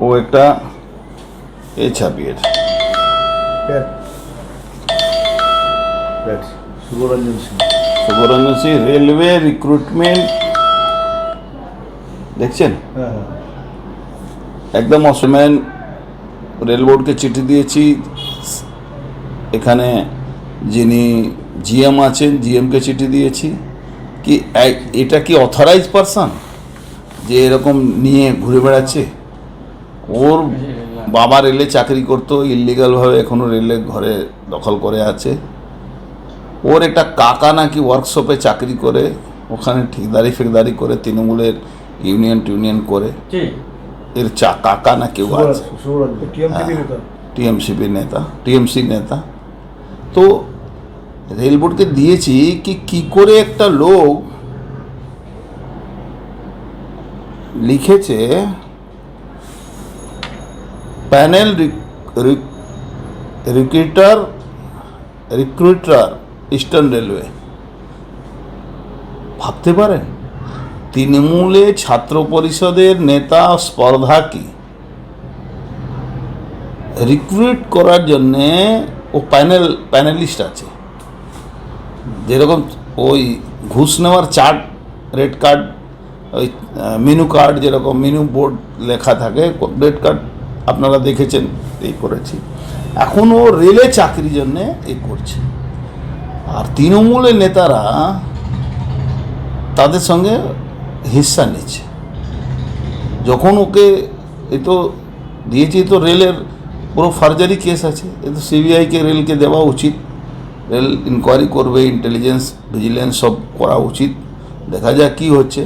ও একটা এ প্যাট। Subhoranjan Singh. Subhoranjan Singh railway recruitment. দেখছেন? হ্যাঁ হ্যাঁ। একদম অসমেন রেল বোর্ডকে চিঠি দিয়েছি। এখানে যিনি জিএম আছেন জিএমকে চিঠি দিয়েছি। কি এটা কি অথরাইজ পারসন যে এরকম নিয়ে ঘুরে বেড়াচ্ছে? ওর বাবা রেলে চাকরি করতো ইলিগালভাবে এখনও রেলে ঘরে দখল করে আছে। ওর একটা কাকা নাকি ওয়ার্কশপে চাকরি করে ওখানে ঠিকদারি ফেকদারি করে তৃণমূলের ইউনিয়ন টিউনিয়ন করে। এর চা কাকা না কেউ আছে? শুভরঞ্জন টিএমসি হ্যাঁ। নেতা। টিএমসিপি নেতা টিএমসি নেতা। তো রেল বোর্ডকে দিয়েছি কি কি করে একটা লোক লিখেছে, panel recruiter recruiter eastern railway. ভাবতে পারেন, তৃণমূলে ছাত্র পরিষদের নেতা স্পর্ধা কি? রিক্রুট করার জন্যে ও প্যানেল, প্যানেলিস্ট আছে। যেরকম ওই ঘুষ নেওয়ার চার্ট, রেড কার্ড ওই মেনু কার্ড যেরকম মেনু বোর্ড লেখা থাকে রেড কার্ড আপনারা দেখেছেন, এই করেছি। এখন ও রেলে চাকরির জন্যে এই করছে। আর তৃণমূলের নেতারা তাদের সঙ্গে হিস্সা নিচ্ছে। যখন ওকে এ তো দিয়েছি তো রেলের পুরো ফার্জারি কেস আছে। এ তো সিবিআইকে রেলকে দেওয়া উচিত। রেল ইনকোয়ারি করবে ইন্টেলিজেন্স ভিজিলেন্স সব করা উচিত। দেখা যাক কী হচ্ছে।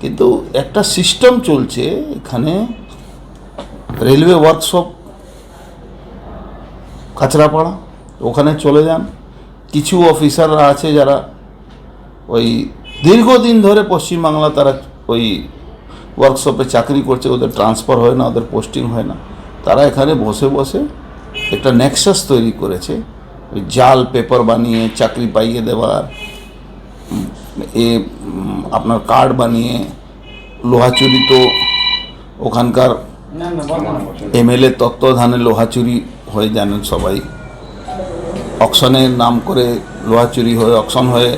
কিন্তু একটা সিস্টেম চলছে এখানে রেলওয়ে ওয়ার্কশপ কাঁচরাপাড়া, ওখানে চলে যান। কিছু অফিসাররা আছে যারা ওই দীর্ঘদিন ধরে পশ্চিমবাংলা তারা ওই ওয়ার্কশপে চাকরি করছে, ওদের ট্রান্সফার হয় না, ওদের পোস্টিং হয় না। তারা এখানে বসে বসে একটা নেক্সাস তৈরি করেছে। ওই জাল পেপার বানিয়ে, চাকরি পাইয়ে দেওয়ার এ আপনার কার্ড বানিয়ে লোহা চুরি তো ওখানকার এমএলএ তত্ত্বাবধানে লোহা চুরি হয়ে জানেন সবাই। অকশনের নাম করে লোহা চুরি হয়ে অকশন হয়ে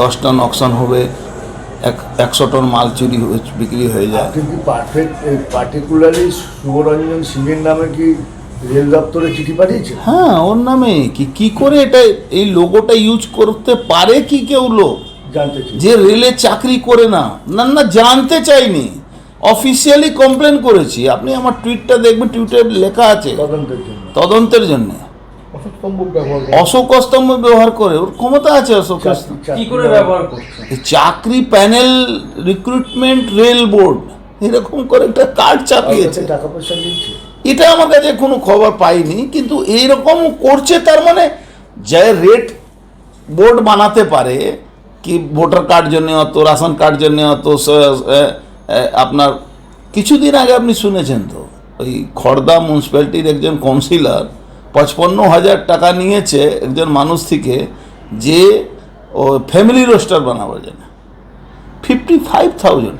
দশ টন অকশন হবে এক একশো টন মাল চুরি হয়ে বিক্রি হয়ে যায়। কিন্তু কি পারফেক্ট পার্টিকুলারলি শুভরঞ্জন সিংয়ের নামে কি রেল দপ্তরে চিঠি পাঠিয়েছেন? হ্যাঁ ওর নামে। কি কি করে এটা এই লোগোটা ইউজ করতে পারে কি কেউ লোক? যে রেলে চাকরি করে না না না জানতে চাইনি। অফিসিয়ালি কমপ্লেন করেছি। আপনি আমার টুইটটা দেখবেন টুইটে লেখা আছে। তদন্তের জন্য। তদন্তের জন্য। অসম্ভব ব্যবহার করে। অশোক স্তম্ভ ব্যবহার করে। ওর ক্ষমতা আছে অশোক চাকরি- চাকরি কি করে ব্যবহার চাকরি প্যানেল রিক্রুটমেন্ট রেল বোর্ড এরকম করে একটা কার্ড চাপিয়েছে। টাকা পয়সা এটা আমার কাছে কোনো খবর পাইনি কিন্তু এইরকম করছে তার মানে যে রেট বোর্ড বানাতে পারে কি ভোটার কার্ড জন্য অত রাশন কার্ড জন্য অত আপনার কিছুদিন আগে আপনি শুনেছেন তো, ওই খড়দা মিউনিসিপ্যালিটির একজন কাউন্সিলর পঁচপন্ন হাজার টাকা নিয়েছে একজন মানুষ থেকে যে ও ফ্যামিলি রোস্টার বানাবার জন্য। ফিফটি ফাইভ থাউজেন্ড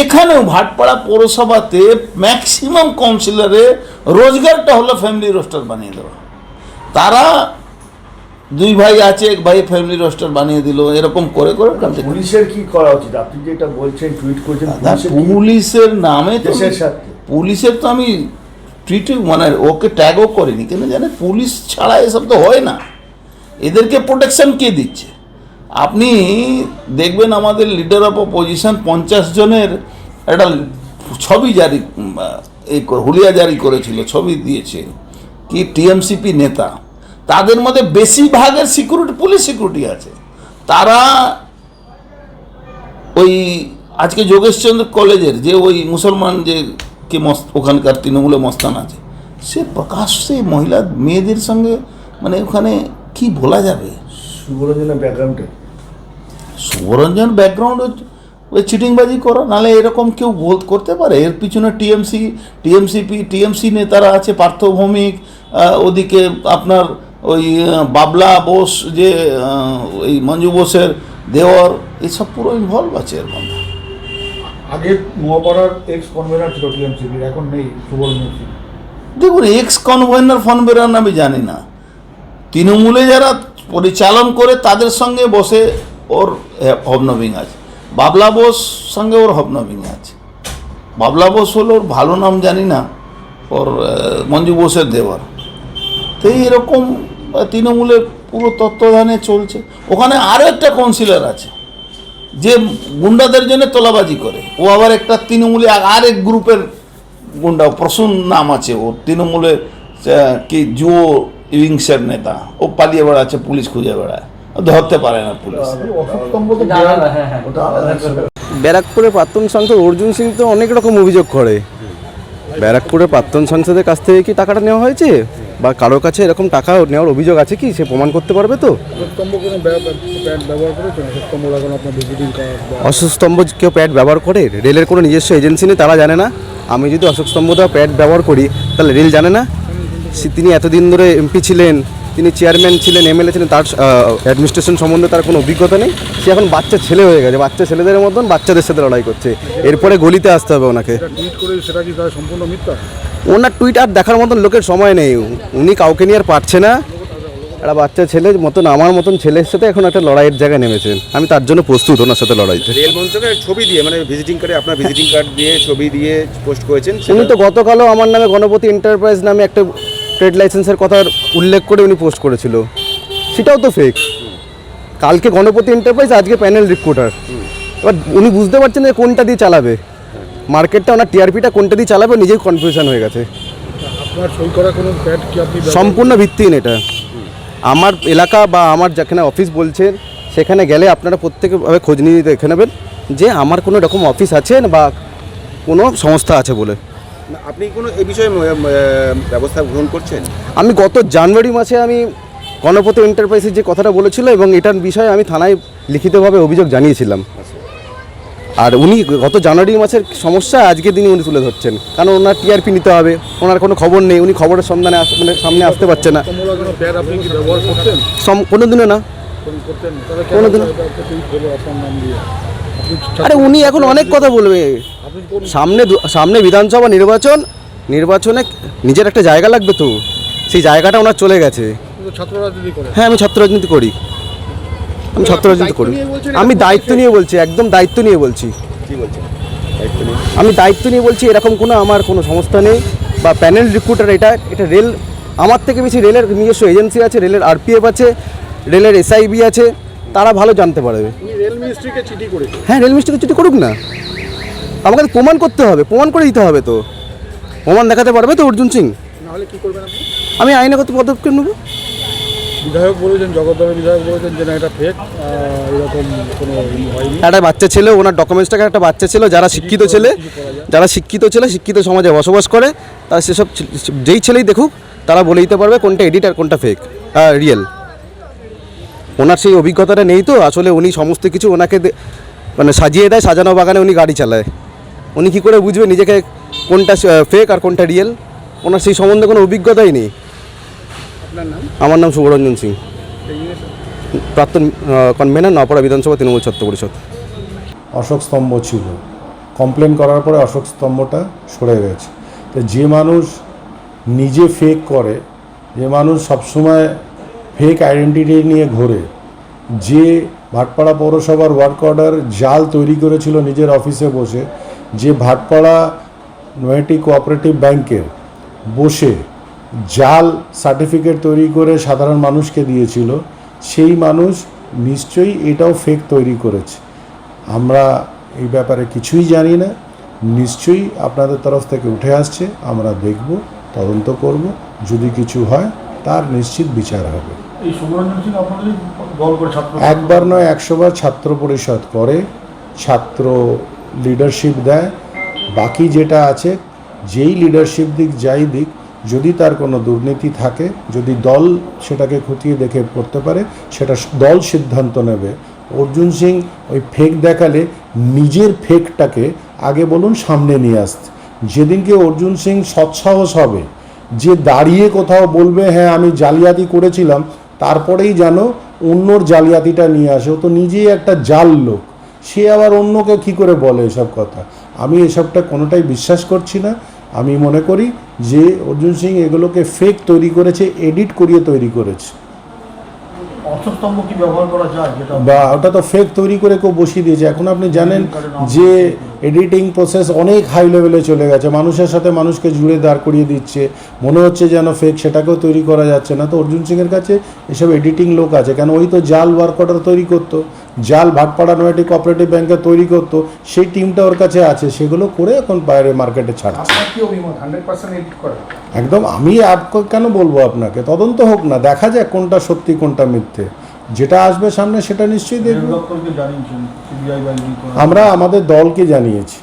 এখানেও ভাটপাড়া পৌরসভাতে ম্যাক্সিমাম কাউন্সিলরের রোজগারটা হলো ফ্যামিলি রোস্টার বানিয়ে দেওয়া। তারা দুই ভাই আছে এক ভাই ফ্যামিলি রোস্টার বানিয়ে দিল এরকম করে করে পুলিশের কি করা উচিত? আপনি যেটা বলছেন টুইট করছেন পুলিশের নামে তো পুলিশের তো আমি টুইটে মানে ওকে ট্যাগও করিনি কেন জানে পুলিশ ছাড়া এসব তো হয় না। এদেরকে প্রোটেকশন কে দিচ্ছে? আপনি দেখবেন আমাদের লিডার অফ অপোজিশন পঞ্চাশ জনের একটা ছবি জারি এই হুলিয়া জারি করেছিল ছবি দিয়েছে। কি টিএমসিপি নেতা। তাদের মধ্যে বেশিরভাগের সিকিউরিটি পুলিশ সিকিউরিটি আছে। তারা ওই আজকে যোগেশচন্দ্র কলেজের যে ওই মুসলমান যে কে মস্ত ওখানকার তৃণমূলে মস্তান আছে সে প্রকাশ্যে মহিলা মেয়েদের সঙ্গে মানে ওখানে কি বলা যাবে? শুভরঞ্জনের ব্যাকগ্রাউন্ডে সুবরঞ্জন ব্যাকগ্রাউন্ড ওই চিটিংবাজি করো নাহলে এরকম কেউ বল করতে পারে। এর পিছনে টিএমসি টিএমসিপি টিএমসি নেতারা আছে পার্থ ভৌমিক ওদিকে আপনার ওই বাবলা বোস যে ওই মঞ্জু বোসের দেওয়ার এসব পুরো ইনভলভ আছে এর মধ্যে। আগে নোয়াপাড়ার এক্স কনভেনার ছিল টিএমসিপির এখন নেই সুবর্ণ সিং। দেখুন এক্স কনভেনার ফোন বেরান আমি জানি না। তৃণমূলে যারা পরিচালন করে তাদের সঙ্গে বসে ওর হবনবিং আছে। বাবলা বোস সঙ্গে ওর হবনবিং আছে। বাবলা বোস হলো ওর ভালো নাম জানি না ওর মঞ্জু বোসের দেওয়ার। তো এরকম তৃণমূলের পুরো তত্ত্বাবধানে চলছে। ওখানে আরও একটা কাউন্সিলর আছে, যে গুন্ডাদের জন্য তোলাবাজি করে। ও আবার একটা তৃণমূলে, আর এক গ্রুপের গুন্ডা প্রসূন নাম আছে ওর তৃণমূলের কি যুব ইভিংসের নেতা। ও পালিয়ে বেড়াচ্ছে, পুলিশ খুঁজে বেড়ায়। ধরতে পারে না পুলিশ। ব্যারাকপুরের প্রাক্তন সাংসদ অর্জুন সিং তো অনেক রকম অভিযোগ করে। ব্যারাকপুরের প্রাক্তন সাংসদের কাছ থেকে কি টাকাটা নেওয়া হয়েছে? বা কারোর কাছে এরকম টাকা নেওয়ার অভিযোগ আছে কি? সে প্রমাণ করতে পারবে তো? অশোক স্তম্ভ কোনো ব্যা- ব্যা- প্যাড ব্যবহার করেছেন অশোক স্তম্ভ লাগানো আপনার ভিজিটিং কার্ড বা অশোক স্তম্ভ কেউ প্যাড ব্যবহার করে রেলের কোনো নিজস্ব এজেন্সি নেই তারা জানে না। আমি যদি অশোক স্তম্ভ দেওয়া প্যাড ব্যবহার করি তাহলে রেল জানে না? তিনি এতদিন ধরে এমপি ছিলেন তিনি চেয়ারম্যান ছিলেন এমএলএ ছিলেন তার অ্যাডমিনিস্ট্রেশন সম্বন্ধে তার কোনো অভিজ্ঞতা নেই। সে এখন বাচ্চা ছেলে হয়ে গেছে বাচ্চা ছেলেদের মতন বাচ্চাদের সাথে লড়াই করছে। এরপরে গলিতে আসতে হবে ওনাকে। এটা টুইট করে সেটা কি সম্পূর্ণ মিথ্যা? ওনার টুইট আর দেখার মতন লোকের সময় নেই। উনি কাউকে নিয়ে আর পারছে না। একটা বাচ্চা ছেলের মতন আমার মতন ছেলের সাথে এখন একটা লড়াইয়ের জায়গায় নেমেছেন আমি তার জন্য প্রস্তুত ওনার সাথে লড়াইতে। রেল মন্ত্রকের ছবি দিয়ে মানে ভিজিটিং কার্ডে আপনার ভিজিটিং কার্ড দিয়ে ছবি দিয়ে পোস্ট করেছেন উনি তো গতকালও আমার নামে গণপতি এন্টারপ্রাইজ নামে একটা ট্রেড লাইসেন্সের কথা উল্লেখ করে উনি পোস্ট করেছিল। সেটাও তো ফেক কালকে গণপতি এন্টারপ্রাইজ আজকে প্যানেল রিক্রুটার এবার উনি বুঝতে পারছেন যে কোনটা দিয়ে চালাবে। মার্কেটটা ওনার টিআরপিটা কোনটা দিয়ে চালাবে নিজেই কনফিউশন হয়ে গেছে। আপনার সই করা কোনো প্যাড কি আপনি ব্যবহার- সম্পূর্ণ ভিত্তিহীন এটা। আমার এলাকা বা আমার যেখানে অফিস বলছেন সেখানে গেলে আপনারা প্রত্যেকভাবে খোঁজ নিয়ে দেখে নেবেন যে আমার কোনো রকম অফিস আছে বা কোনো সংস্থা আছে বলে। আপনি কোনো এ বিষয়ে ব্যবস্থা গ্রহণ করছেন? আমি গত জানুয়ারি মাসে আমি গণপতি এন্টারপ্রাইজের যে কথাটা বলেছিল এবং এটার বিষয়ে আমি থানায় লিখিতভাবে অভিযোগ জানিয়েছিলাম। আর উনি গত জানুয়ারি মাসের সমস্যা আজকের দিনই উনি তুলে ধরছেন। কারণ ওনার টিআরপি নিতে হবে ওনার কোনো খবর নেই উনি খবরের সন্ধানে মানে সামনে আসতে পারছে না। কোনো দিনও না। কোন- আপনি আরে উনি এখন অনেক কথা বলবে। সামনে সামনে বিধানসভা নির্বাচন নির্বাচনে নিজের একটা জায়গা লাগবে তো। সেই জায়গাটা ওনার চলে গেছে। হ্যাঁ আমি ছাত্র রাজনীতি করি। আমি ছাত্র রাজনীতি করি। আমি দায়িত্ব নিয়ে বলছি একদম দায়িত্ব নিয়ে বলছি। আমি দায়িত্ব নিয়ে বলছি এরকম কোনো আমার কোনো সংস্থা নেই বা প্যানেল রিক্রুটার এটা এটা রেল আমার থেকে বেশি রেলের নিজস্ব এজেন্সি আছে রেলের আরপিএফ আছে রেলের এসআইবি আছে তারা ভালো জানতে পারবে। উনি রেল মিনিস্ট্রিকে চিঠি হ্যাঁ করুক না। আমাকে তো প্রমাণ করতে হবে প্রমাণ করে দিতে হবে তো। প্রমাণ দেখাতে পারবে তো অর্জুন সিং? আমি আইনগত পদক্ষেপ নেব। বিধায়ক বলেছেন জগদ্দলের বিধায়ক বলেছেন যে না এটা ফেক এরকম কোনো হয়নি। একটা বাচ্চা ছেলে ওনার ডকুমেন্টসটাকে একটা বাচ্চা ছিল যারা শিক্ষিত ছেলে যারা শিক্ষিত ছেলে শিক্ষিত সমাজে বসবাস করে তারা সেসব যেই ছেলেই দেখুক তারা বলে দিতে পারবে কোনটা এডিট আর কোনটা ফেক রিয়েল ওনার সেই অভিজ্ঞতাটা নেই তো আসলে উনি সমস্ত কিছু ওনাকে মানে সাজিয়ে দেয় সাজানো বাগানে উনি গাড়ি চালায়। উনি কী করে বুঝবে নিজেকে কোনটা ফেক আর কোনটা রিয়েল ওনার সেই সম্বন্ধে কোনো অভিজ্ঞতাই নেই। আপনার নাম? আমার নাম সুবরঞ্জন সিং। প্রাক্তন কনভেনার নপাড়া বিধানসভা তৃণমূল ছাত্র পরিষদ। অশোক স্তম্ভ ছিল। কমপ্লেন করার পরে অশোক স্তম্ভটা সরে গেছে। তো যে মানুষ নিজে ফেক করে যে মানুষ সবসময় ফেক আইডেন্টিটি নিয়ে ঘোরে যে ভাটপাড়া পৌরসভার ওয়ার্ক অর্ডার জাল তৈরি করেছিল নিজের অফিসে বসে যে ভাটপাড়া নয়টি কোঅপারেটিভ ব্যাংকের বসে জাল সার্টিফিকেট তৈরি করে সাধারণ মানুষকে দিয়েছিল সেই মানুষ নিশ্চয়ই এটাও ফেক তৈরি করেছে। আমরা এই ব্যাপারে কিছুই জানি না। নিশ্চয়ই আপনাদের তরফ থেকে উঠে আসছে আমরা দেখব তদন্ত করব। যদি কিছু হয় তার নিশ্চিত বিচার হবে। একবার নয় একশোবার ছাত্র পরিষদ করে ছাত্র লিডারশিপ দেয়। বাকি যেটা আছে যেই লিডারশিপ দিক যাই দিক যদি তার কোনো দুর্নীতি থাকে, যদি দল সেটাকে খতিয়ে দেখে করতে পারে, সেটা দল সিদ্ধান্ত নেবে। অর্জুন সিং ওই ফেক দেখালে নিজের ফেকটাকে আগে বলুন সামনে নিয়ে আসতে। যেদিনকে অর্জুন সিং সৎসাহস হবে, যে দাঁড়িয়ে কোথাও বলবে হ্যাঁ আমি জালিয়াতি করেছিলাম, তারপরেই যেন অন্যর জালিয়াতিটা নিয়ে আসে। ও তো নিজেই একটা জাল লোক। সে আবার অন্যকে কি করে বলে এসব কথা? আমি এসবটা কোনোটাই বিশ্বাস করছি না। আমি মনে করি যে অর্জুন সিং এগুলোকে ফেক তৈরি করেছে এডিট করিয়ে তৈরি করেছে। বা ওটা তো ফেক তৈরি করে কেউ বসিয়ে দিয়েছে। এখন আপনি জানেন যে এডিটিং প্রসেস অনেক হাই লেভেলে চলে গেছে। মানুষের সাথে মানুষকে জুড়ে দাঁড় করিয়ে দিচ্ছে। মনে হচ্ছে যেন ফেক সেটাকেও তৈরি করা যাচ্ছে না। তো অর্জুন সিংয়ের কাছে এসব এডিটিং লোক আছে। কেন? ওই তো জাল ওয়ার্ক অর্ডার তৈরি করতো। জাল ভাটপাড়া নয়টি কোঅপারেটিভ ব্যাংকে তৈরি করতো সেই টিমটা ওর কাছে আছে সেগুলো করে এখন বাইরে মার্কেটে ছাড়ছে। একদম আমি কেন বলব আপনাকে? তদন্ত হোক না দেখা যাক কোনটা সত্যি কোনটা মিথ্যে। যেটা আসবে সামনে সেটা নিশ্চয়ই দেখব। আমরা আমাদের দলকে জানিয়েছি।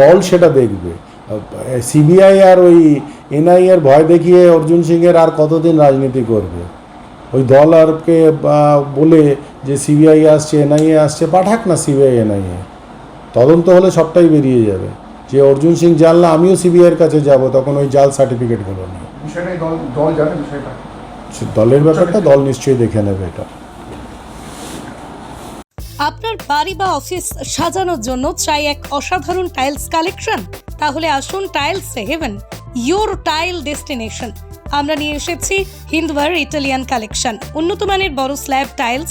দল সেটা দেখবে। সিবিআই আর ওই এনআই এর ভয় দেখিয়ে অর্জুন সিংয়ের আর কতদিন রাজনীতি করবে? ওই দল আরকে বলে যে সিবিআই আসছে এনআইএ আসছে পাঠাক না সিবিআই এনআইএ তদন্ত হলে সবটাই বেরিয়ে যাবে। যে অর্জুন সিং জানলে আমিও সিবিআইয়ের কাছে যাব তখন ওই জাল সার্টিফিকেটগুলো নিয়ে। দলের ব্যাপারটা দল নিশ্চয়ই দেখে নেবে এটা। আপনার বাড়ি বা অফিস সাজানোর জন্য চাই এক অসাধারণ টাইলস কালেকশন? তাহলে আসুন tiles heaven your tile destination. আমরা নিয়ে এসেছি হিন্দওয়ার ইটালিয়ান কালেকশন। উন্নত মানের বড় slab tiles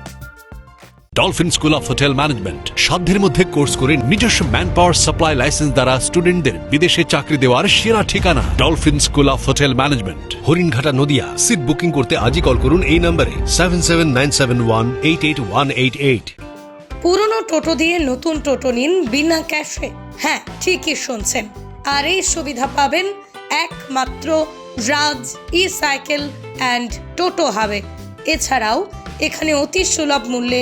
Dolphin school of hotel management সাধ্যের মধ্যে কোর্স করে নিজস্ব ম্যান পাওয়ার সাপ্লাই লাইসেন্স দ্বারা স্টুডেন্টদের বিদেশে চাকরি দেওয়ার সেরা ঠিকানা Dolphin school of hotel management Haringhata Nadia. Seat booking করতে আজই কল করুন এই নম্বরে seven seven nine seven one eight eight one eight eight পুরনো টোটো দিয়ে নতুন টোটো নিন বিনা ক্যাশে। হ্যাঁ ঠিকই শুনছেন। আর এই সুবিধা পাবেন একমাত্র রাজ ই সাইকেল অ্যান্ড টোটো হাবে। এছাড়াও এখানে অতি সুলভ মূল্যে